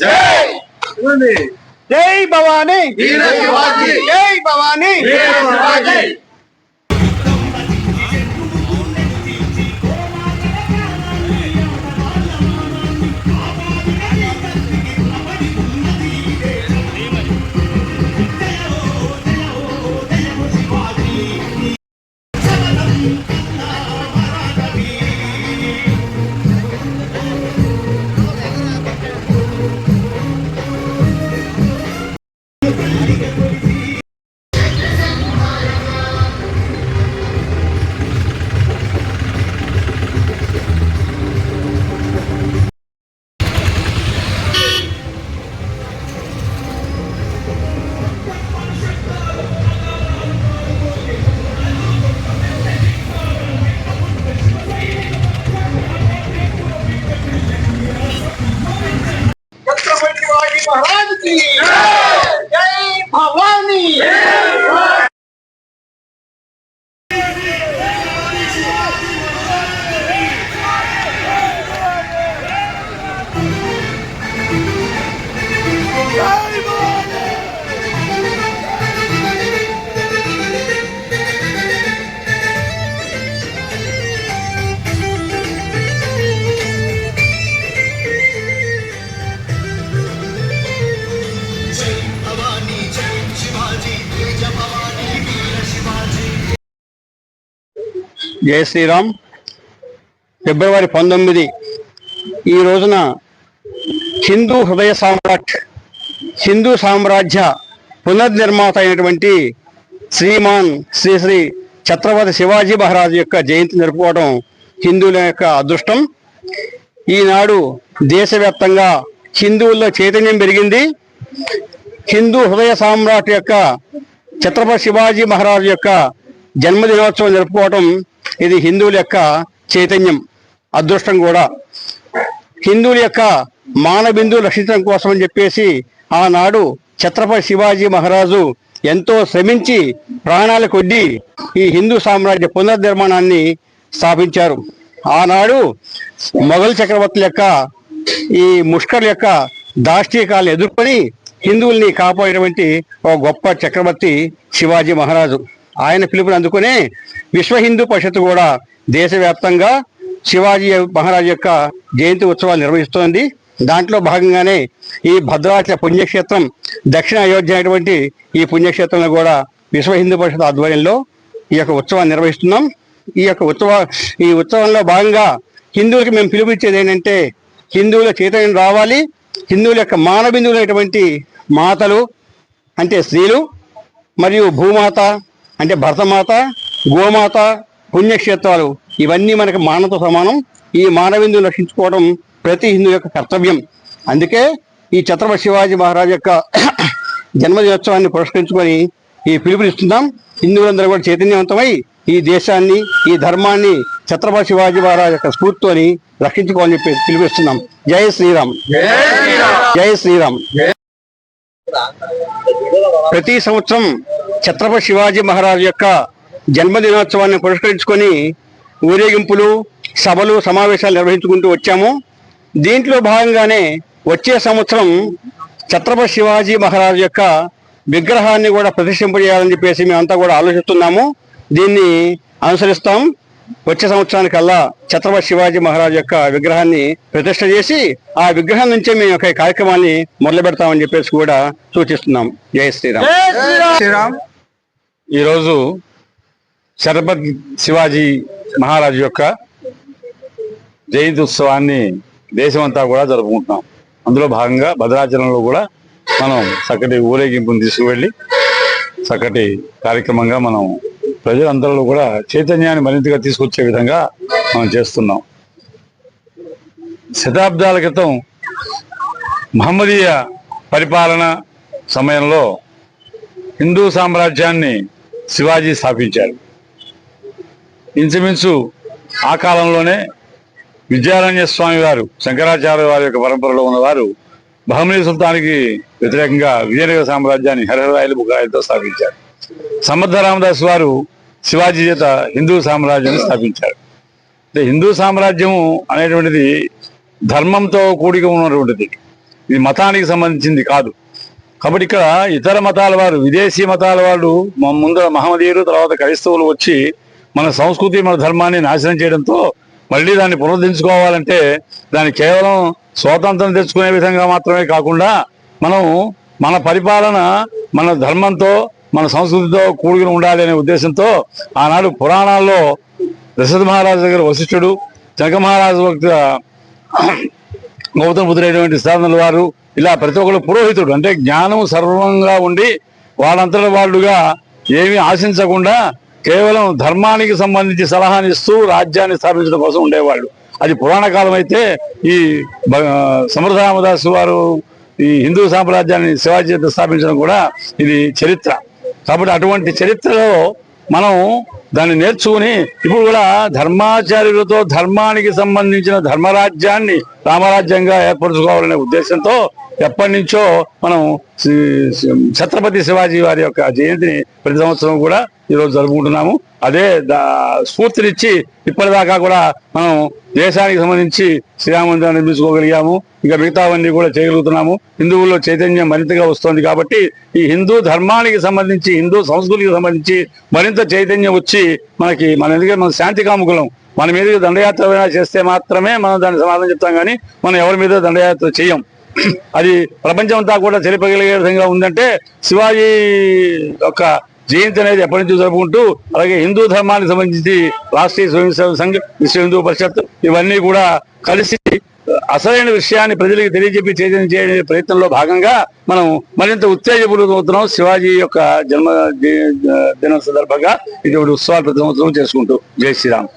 జై! భవానీ. జై భవానీ. జయ శ్రీరామ్. ఫిబ్రవరి పంతొమ్మిది ఈ రోజున హిందూ హృదయ సామ్రాట్ హిందూ సామ్రాజ్య పునర్నిర్మాత అయినటువంటి శ్రీమాన్ శ్రీ శ్రీ ఛత్రపతి శివాజీ మహారాజు యొక్క జయంతి జరుపుకోవడం హిందువుల యొక్క అదృష్టం. ఈనాడు దేశవ్యాప్తంగా హిందువుల్లో చైతన్యం పెరిగింది. హిందూ హృదయ సామ్రాట్ యొక్క ఛత్రపతి శివాజీ మహారాజు యొక్క జన్మదినోత్సవం జరుపుకోవటం ఇది హిందువుల యొక్క చైతన్యం అదృష్టం కూడా. హిందువుల యొక్క మానబిందువు రక్షించడం కోసం అని చెప్పేసి ఆనాడు ఛత్రపతి శివాజీ మహారాజు ఎంతో శ్రమించి ప్రాణాలు కొద్ది ఈ హిందూ సామ్రాజ్య పునర్నిర్మాణాన్ని స్థాపించారు. ఆనాడు మొఘల్ చక్రవర్తుల యొక్క ఈ ముష్కర్ యొక్క దాష్టీకాలను ఎదుర్కొని హిందువుల్ని కాపాడేటువంటి ఒక గొప్ప చక్రవర్తి శివాజీ మహారాజు. ఆయన పిలుపుని అందుకునే విశ్వ హిందూ పరిషత్ కూడా దేశవ్యాప్తంగా శివాజీ మహారాజ్ యొక్క జయంతి ఉత్సవాలు నిర్వహిస్తోంది. దాంట్లో భాగంగానే ఈ భద్రాచల పుణ్యక్షేత్రం దక్షిణ అయోధ్య అయినటువంటి ఈ పుణ్యక్షేత్రంలో కూడా విశ్వ హిందూ పరిషత్ ఆధ్వర్యంలో ఈ యొక్క ఉత్సవాన్ని నిర్వహిస్తున్నాం. ఈ యొక్క ఉత్సవ ఈ ఉత్సవంలో భాగంగా హిందువులకి మేము పిలుపునిచ్చేది ఏంటంటే హిందువుల చైతన్యం రావాలి. హిందువుల యొక్క మానబిందువులైనటువంటి మాతలు అంటే స్త్రీలు మరియు భూమాత అంటే భరతమాత గోమాత పుణ్యక్షేత్రాలు ఇవన్నీ మనకి మానవతో సమానం. ఈ మానవిందును రక్షించుకోవడం ప్రతి హిందూ యొక్క కర్తవ్యం. అందుకే ఈ ఛత్రపతి శివాజీ మహారాజ్ యొక్క జన్మదినోత్సవాన్ని పురస్కరించుకొని ఈ పిలుపునిస్తున్నాం. హిందువులందరూ కూడా చైతన్యవంతమై ఈ దేశాన్ని ఈ ధర్మాన్ని ఛత్రపతి శివాజీ మహారాజ్ యొక్క స్ఫూర్తితోని రక్షించుకోవాలని చెప్పి పిలుపునిస్తున్నాం. జై శ్రీరామ్. జై శ్రీరామ్. ప్రతి సంవత్సరం ఛత్రపతి శివాజీ మహారాజు యొక్క జన్మదినోత్సవాన్ని పురస్కరించుకొని ఊరేగింపులు సభలు సమావేశాలు నిర్వహించుకుంటూ వచ్చాము. దీంట్లో భాగంగానే వచ్చే సంవత్సరం ఛత్రపతి శివాజీ మహారాజు యొక్క విగ్రహాన్ని కూడా ప్రతిష్ఠింపజేయాలని చెప్పేసి మేమంతా కూడా ఆలోచిస్తున్నాము. దీన్ని అనుసరిస్తాం. వచ్చే సంవత్సరానికల్లా ఛత్రపతి శివాజీ మహారాజు యొక్క విగ్రహాన్ని ప్రతిష్ఠ చేసి ఆ విగ్రహం నుంచే మేము యొక్క ఈ కార్యక్రమాన్ని మొదలు పెడతామని చెప్పేసి కూడా సూచిస్తున్నాం. జై శ్రీరామ్. శ్రీరామ్. ఈరోజు ఛత్రపతి శివాజీ మహారాజు యొక్క జయంతి ఉత్సవాన్ని దేశమంతా కూడా జరుపుకుంటున్నాం. అందులో భాగంగా భద్రాచలంలో కూడా మనం చక్కటి ఊరేగింపుని తీసుకువెళ్ళి చక్కటి కార్యక్రమంగా మనం ప్రజలందరిలో కూడా చైతన్యాన్ని మరింతగా తీసుకొచ్చే విధంగా మనం చేస్తున్నాం. శతాబ్దాల క్రితం మహమ్మదీయ పరిపాలన సమయంలో హిందూ సామ్రాజ్యాన్ని శివాజీ స్థాపించారు. ఇంచుమించు ఆ కాలంలోనే విద్యారణ్య స్వామి వారు శంకరాచార్య వారి యొక్క పరంపరలో ఉన్నవారు బహమనీ సుల్తానికి వ్యతిరేకంగా విజయనగర సామ్రాజ్యాన్ని హరహరాయలు బుగాయలతో స్థాపించారు. సమర్థ రామదాస్ వారు శివాజీ చేత హిందూ సామ్రాజ్యాన్ని స్థాపించారు. అంటే హిందూ సామ్రాజ్యము అనేటువంటిది ధర్మంతో కూడిక ఉన్నటువంటిది. ఇది మతానికి సంబంధించింది కాదు. కాబట్టి ఇక్కడ ఇతర మతాల వారు విదేశీ మతాల వాళ్ళు మ- ముందర మహమ్మదీయులు తర్వాత క్రైస్తవులు వచ్చి మన సంస్కృతి మన ధర్మాన్ని నాశనం చేయడంతో మళ్ళీ దాన్ని పునరుద్ధరించుకోవాలంటే దాన్ని కేవలం స్వాతంత్రం తెచ్చుకునే విధంగా మాత్రమే కాకుండా మనం మన పరిపాలన మన ధర్మంతో మన సంస్కృతితో కూడుకుని ఉండాలి అనే ఉద్దేశంతో ఆనాడు పురాణాల్లో దశరథ మహారాజు దగ్గర వశిష్ఠుడు జనక మహారాజు గౌతమ బుద్ధుడైనటువంటి స్థానంలో వారు ఇలా ప్రతి ఒక్కరు పురోహితుడు. అంటే జ్ఞానం సర్వంగా ఉండి వాళ్ళంతట వాళ్ళుగా ఏమీ ఆశించకుండా కేవలం ధర్మానికి సంబంధించి సలహాని ఇస్తూ రాజ్యాన్ని స్థాపించడం కోసం ఉండేవాళ్ళు. అది పురాణ కాలం అయితే ఈ భ- సమర్థ రామదాసు వారు ఈ హిందూ సామ్రాజ్యాన్ని శివాజీ స్థాపించడం కూడా ఇది చరిత్ర. కాబట్టి అటువంటి చరిత్రలో మనం దాన్ని నేర్చుకుని ఇప్పుడు కూడా ధర్మాచార్యులతో ధర్మానికి సంబంధించిన ధర్మరాజ్యాన్ని రామరాజ్యంగా ఏర్పరచుకోవాలనే ఉద్దేశంతో ఎప్పటి నుంచో మనం ఛత్రపతి శివాజీ వారి యొక్క జయంతిని ప్రతి సంవత్సరం కూడా ఈరోజు జరుపుకుంటున్నాము. అదే దా- స్ఫూర్తినిచ్చి ఇప్పటిదాకా కూడా మనం దేశానికి సంబంధించి శ్రీరామందిరం నిర్మించుకోగలిగాము. ఇంకా మిగతావన్నీ కూడా చేయగలుగుతున్నాము. హిందువుల్లో చైతన్యం మరింతగా వస్తోంది కాబట్టి ఈ హిందూ ధర్మానికి సంబంధించి హిందూ సంస్కృతికి సంబంధించి మరింత చైతన్యం వచ్చి మనకి మన ఎందుకంటే మన శాంతి కాముకులం. మన మీద దండయాత్ర చేస్తే మాత్రమే మనం దాన్ని సమాధానం చెప్తాం కానీ మనం ఎవరి మీద దండయాత్ర చేయం. అది ప్రపంచం అంతా కూడా తెలిపగలిగే విధంగా ఉందంటే శివాజీ యొక్క జయంతి అనేది ఎప్పటి నుంచి జరుపుకుంటూ అలాగే హిందూ ధర్మానికి సంబంధించి రాష్ట్రీయ స్వయం సేవక సంఘ్ విశ్వ హిందూ పరిషత్ ఇవన్నీ కూడా కలిసి అసలైన విషయాన్ని ప్రజలకు తెలియజెప్పి చైతన్యం చేయే ప్రయత్నంలో భాగంగా మనం మరింత ఉత్తేజపూరితమవుతున్నాం శివాజీ యొక్క జన్మ ది- దినం సందర్భంగా. ఇటువంటి ఉత్సవాలు ప్రతి సంవత్సరం చేసుకుంటూ. జై శ్రీరామ్.